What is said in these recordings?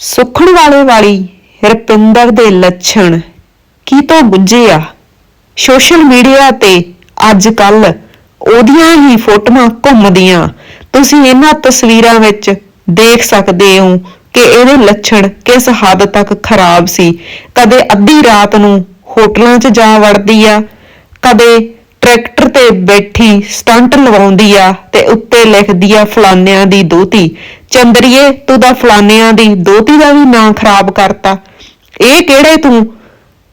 ਸੁੱਖਣ ਵਾਲੇ ਵਾਲੀ ਰਪਿੰਦਰ ਦੇ ਲੱਛਣ ਕੀ ਤੋਂ ਗੁੱਝੇ ਆ? ਸੋਸ਼ਲ ਮੀਡੀਆ ਤੇ ਅੱਜ ਕੱਲ ਉਹਦੀਆਂ ਹੀ ਫੋਟੋਆਂ ਘੁੰਮਦੀਆਂ। ਤੁਸੀਂ ਇਹਨਾਂ ਤਸਵੀਰਾਂ ਵਿੱਚ ਦੇਖ ਸਕਦੇ ਹੋ ਕਿ ਇਹਦੇ ਲੱਛਣ ਕਿਸ ਹੱਦ ਤੱਕ ਖਰਾਬ ਸੀ। ਕਦੇ ਅੱਧੀ ਰਾਤ ਨੂੰ ਹੋਟਲਾਂ 'ਚ ਜਾ ਵੜਦੀ ਆ, ਕਦੇ ਟਰੈਕਟਰ ਤੇ ਬੈਠੀ ਸਟੰਟ ਲਵਾਉਂਦੀ ਆ ਤੇ ਉੱਤੇ ਲਿਖਦੀ ਆ ਫਲਾਨਿਆਂ ਦੀ ਦੋਤੀ ਚੰਦਰੀਏ, ਤੂੰ ਤਾਂ ਫਲਾਨਿਆਂ ਦੀ ਦੋਤੀ ਦਾ ਵੀ ਨਾਂ ਖਰਾਬ ਕਰਤਾ। ਇਹ ਕਿਹੜੇ ਤੂੰ?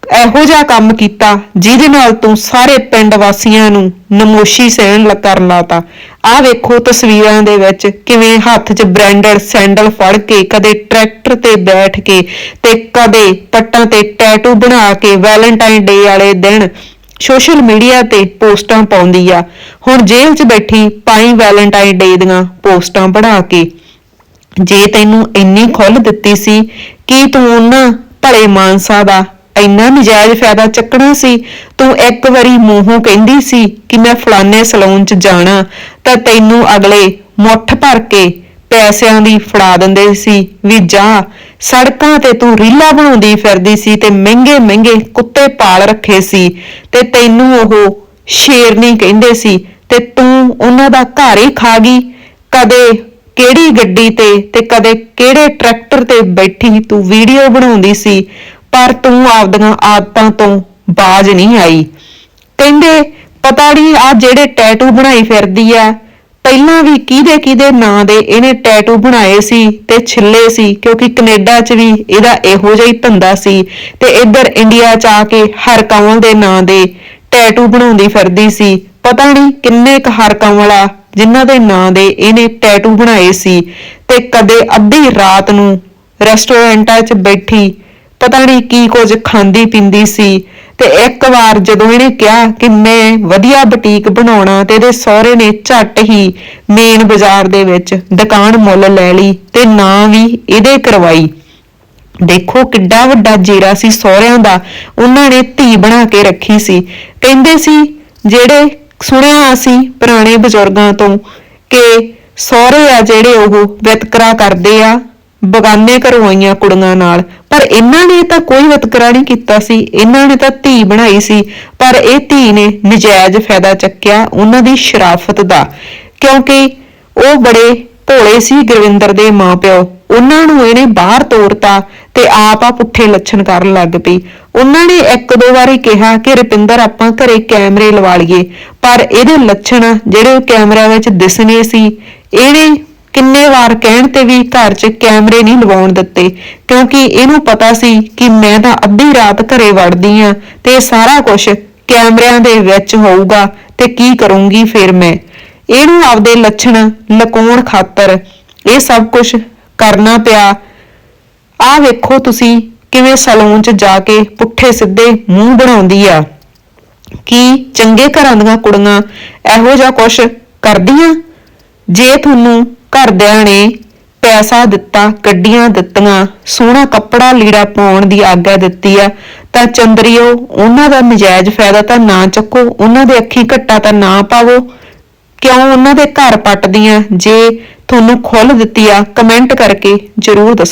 ਇਹੋ ਜਿਹਾ ਕੰਮ ਕੀਤਾ ਜਿਹਦੇ ਨਾਲ ਤੂੰ ਸਾਰੇ ਪਿੰਡ ਵਾਸੀਆਂ ਨੂੰ ਨਮੋਸ਼ੀ ਸਹਿਣ ਲ- ਕਰਨ ਲਾਤਾ। ਆਹ ਵੇਖੋ ਤਸਵੀਰਾਂ ਦੇ ਵਿੱਚ ਕਿਵੇਂ ਹੱਥ 'ਚ ਬ੍ਰਾਂਡਡ ਸੈਂਡਲ ਫੜ ਕੇ ਕਦੇ ਟਰੈਕਟਰ ਤੇ ਬੈਠ ਕੇ ਤੇ ਕਦੇ ਪੱਟਾਂ ਤੇ ਟੈਟੂ ਬਣਾ ਕੇ ਵੈਲੈਂਟਾਈਨ ਡੇ ਵਾਲੇ ਦਿਨ ਸੋਸ਼ਲ ਮੀਡੀਆ ਤੇ ਪੋਸਟਾਂ ਪਾਉਂਦੀ ਆ। ਹੁਣ ਜੇਲ੍ਹ 'ਚ ਬੈਠੀ ਪਾਈ ਵੈਲੈਂਟਾਈਨ ਡੇ ਦੀਆਂ ਪੋਸਟਾਂ ਬਣਾ ਕੇ ਜੇ ਤੈਨੂੰ ਇੰਨੀ ਖੁੱਲ ਦਿੱਤੀ ਸੀ, ਕਿ ਤੂੰ ਉਹਨਾਂ ਭਲੇ ਮਾਨਸਾ ਦਾ ਇੰਨਾ ਨਜਾਇਜ਼ ਫਾਇਦਾ ਚੱਕਣਾ ਸੀ? ਤੂੰ ਇੱਕ ਵਾਰੀ ਮੂੰਹੋਂ ਕਹਿੰਦੀ ਸੀ ਕਿ ਮੈਂ ਫਲਾਣੇ ਸਲੂਨ 'ਚ ਜਾਣਾ, ਤਾਂ ਤੈਨੂੰ ਅਗਲੇ ਮੁੱਠ ਭਰ ਕੇ ਪੈਸਿਆਂ ਦੀ ਫੜਾ ਦਿੰਦੇ ਸੀ ਵੀ ਜਾ ਸੜਕਾਂ ਤੇ ਤੂੰ ਰੀਲਾ ਬਣਾਉਂਦੀ ਫਿਰਦੀ ਸੀ ਤੇ ਮਹਿੰਗੇ ਮਹਿੰਗੇ ਕੁੱਤੇ ਪਾਲ ਰੱਖੇ ਸੀ ਤੇ ਤੈਨੂੰ ਉਹ ਸ਼ੇਰਨੀ ਕਹਿੰਦੇ ਸੀ ਤੇ ਤੂੰ ਉਹਨਾਂ ਦਾ ਘਰ ਹੀ ਖਾ ਗਈ। ਕਦੇ ਕਿਹੜੀ ਗੱਡੀ ਤੇ ਤੇ ਕਦੇ ਕਿਹੜੇ ਟਰੈਕਟਰ ਤੇ ਬੈਠੀ ਤੂੰ ਵੀਡੀਓ ਬਣਾਉਂਦੀ ਸੀ, ਪਰ ਤੂੰ ਆਪਦੀਆਂ ਆਦਤਾਂ ਤੋਂ ਬਾਜ ਨਹੀਂ ਆਈ। ਕਹਿੰਦੇ, ਪਤਾ ਨਹੀਂ ਆ ਜਿਹੜੇ ਟੈਟੂ ਬਣਾਈ ਫਿਰਦੀ ਆ ਪਹਿਲਾਂ ਵੀ ਕਿਹਦੇ ਕਿਹਦੇ ਨਾਂ ਦੇ ਇਹਨੇ ਟੈਟੂ ਬਣਾਏ ਸੀ ਤੇ ਛਿੱਲੇ ਸੀ, ਕਿਉਂਕਿ ਕੈਨੇਡਾ 'ਚ ਵੀ ਇਹਦਾ ਇਹੋ ਜਿਹਾ ਹੀ ਧੰਦਾ ਸੀ ਤੇ ਇੱਧਰ ਇੰਡੀਆ 'ਚ ਆ ਕੇ ਹਰ ਕੰਵਲ ਦੇ ਨਾਂ ਦੇ ਟੈਟੂ ਬਣਾਉਂਦੀ ਫਿਰਦੀ ਸੀ। ਪਤਾ ਨਹੀਂ ਕਿੰਨੇ ਕ ਹਰ ਕੰਵਲ ਆ ਜਿਨ੍ਹਾਂ ਦੇ ਨਾਂ ਦੇ ਇਹਨੇ ਟੈਟੂ ਬਣਾਏ ਸੀ ਤੇ ਕਦੇ ਅੱਧੀ ਰਾਤ ਨੂੰ ਰੈਸਟੋਰੈਂਟਾਂ 'ਚ ਬੈਠੀ ਪਤਾ ਨਹੀਂ ਕੀ ਕੁਝ ਖਾਂਦੀ ਪਿੰਦੀ ਸੀ ਤੇ ਇੱਕ ਵਾਰ ਜਦੋਂ ਇਹਨੇ ਕਿਹਾ ਕਿ ਮੈਂ ਵਧੀਆ ਬੁਟੀਕ ਬਣਾਉਣਾ ਤੇ ਇਹਦੇ ਸਹੁਰੇ ਨੇ ਝੱਟ ਹੀ ਮੇਨ ਬਾਜ਼ਾਰ ਦੇ ਵਿੱਚ ਦੁਕਾਨ ਮੁੱਲ ਲੈ ਲਈ ਤੇ ਨਾਂ ਵੀ ਇਹਦੇ ਕਰਵਾਈ। ਦੇਖੋ ਕਿੱਡਾ ਵੱਡਾ ਜੀਰਾ ਸੀ ਸਹੁਰਿਆਂ ਦਾ, ਉਹਨਾਂ ਨੇ ਧੀ ਬਣਾ ਕੇ ਰੱਖੀ ਸੀ। ਕਹਿੰਦੇ ਸੀ, ਜਿਹੜੇ ਸੁਣਿਆ ਅਸੀਂ ਪੁਰਾਣੇ ਬਜ਼ੁਰਗਾਂ ਤੋਂ ਕਿ ਸਹੁਰੇ ਆ ਜਿਹੜੇ ਉਹ ਵਿਤਕਰਾ ਕਰਦੇ ਆ ਬਗਾਨੇ ਘਰੋਂ ਆਈਆਂ ਕੁੜੀਆਂ ਨਾਲ। ਪਰ ਇਹਨਾਂ ਨੇ ਤਾਂ ਕੋਈ ਵਿਤਕਰਾ ਨਹੀਂ ਕੀਤਾ ਸੀ। ਇਹਨਾਂ ਨੇ ਤਾਂ ਧੀ ਬਣਾਈ ਸੀ। ਪਰ ਇਹ ਧੀ ਨੇ ਨਜਾਇਜ਼ ਫਾਇਦਾ ਚੱਕਿਆ ਉਹਨਾਂ ਦੀ ਸ਼ਰਾਫਤ ਦਾ। ਕਿਉਂਕਿ ਉਹ ਬੜੇ ਭੋਲੇ ਸੀ ਗੁਰਵਿੰਦਰ ਦੇ ਮਾਪਿਓ। ਉਹਨਾਂ ਨੂੰ ਇਹਨੇ ਬਾਹਰ ਤੋਰਤਾ ਤੇ ਆਪ ਆ ਪੁੱਠੇ ਲੱਛਣ ਕਰਨ ਲੱਗ ਪਈ। ਉਹਨਾਂ ਨੇ ਇੱਕ ਦੋ ਵਾਰੀ ਕਿਹਾ ਕਿ, ਰਪਿੰਦਰ, ਆਪਾਂ ਘਰੇ ਕੈਮਰੇ ਲਵਾ ਲਈਏ। ਪਰ ਇਹਦੇ ਲੱਛਣ ਜਿਹੜੇ ਉਹ ਕੈਮਰਿਆਂ ਵਿੱਚ ਦਿਸਨੇ ਸੀ, ਇਹਨੇ ਕਿੰਨੇ ਵਾਰ ਕਹਿਣ ਤੇ ਵੀ ਘਰ 'ਚ ਕੈਮਰੇ ਨਹੀਂ ਲਵਾਉਣ ਦਿੱਤੇ, ਕਿਉਂਕਿ ਇਹਨੂੰ ਪਤਾ ਸੀ ਕਿ ਮੈਂ ਤਾਂ ਅੱਧੀ ਰਾਤ ਘਰੇ ਵੜਦੀ ਆ ਤੇ ਸਾਰਾ ਕੁਝ ਕੈਮਰਿਆਂ ਦੇ ਵਿੱਚ ਹੋਊਗਾ ਤੇ ਕੀ ਕਰੂੰਗੀ ਫਿਰ ਮੈਂ। ਇਹਨੂੰ ਆਪਦੇ ਲੱਛਣ ਲਕਾਉਣ ਖਾਤਰ ਇਹ ਸਭ ਕੁਝ ਕਰਨਾ ਪਿਆ। ਆ ਵੇਖੋ ਤੁਸੀਂ ਕਿਵੇਂ ਸਲੂਨ 'ਚ ਜਾ ਕੇ ਪੁੱਠੇ ਸਿੱਧੇ ਮੂੰਹ ਬਣਾਉਂਦੀ ਆ। ਕੀ ਚੰਗੇ ਘਰਾਂ ਦੀਆਂ ਕੁੜੀਆਂ ਇਹੋ ਜਿਹਾ ਕੁਝ ਕਰਦੀਆਂ? ਜੇ ਤੁਹਾਨੂੰ ਘਰਦਿਆਂ ਨੇ ਪੈਸਾ ਦਿੱਤਾ, ਗੱਡੀਆਂ ਦਿੱਤੀਆਂ, ਸੋਹਣਾ ਕੱਪੜਾ ਲੀੜਾ ਪਾਉਣ ਦੀ ਆਗਿਆ ਦਿੱਤੀ ਆ, ਤਾਂ ਚੰਦਰੀਓ, ਉਹਨਾਂ ਦਾ ਨਜਾਇਜ਼ ਫਾਇਦਾ ਤਾਂ ਨਾ ਚੱਕੋ, ਉਹਨਾਂ ਦੇ ਅੱਖੀ ਘੱਟਾ ਤਾਂ ਨਾ ਪਾਵੋ। ਕਿਉਂ ਉਹਨਾਂ ਦੇ ਘਰ ਪੱਟਦੀਆਂ? ਜੇ ਤੁਹਾਨੂੰ ਖੁੱਲ ਦਿੱਤੀ ਆ ਕਮੈਂਟ ਕਰਕੇ ਜਰੂਰ ਦੱਸੋ।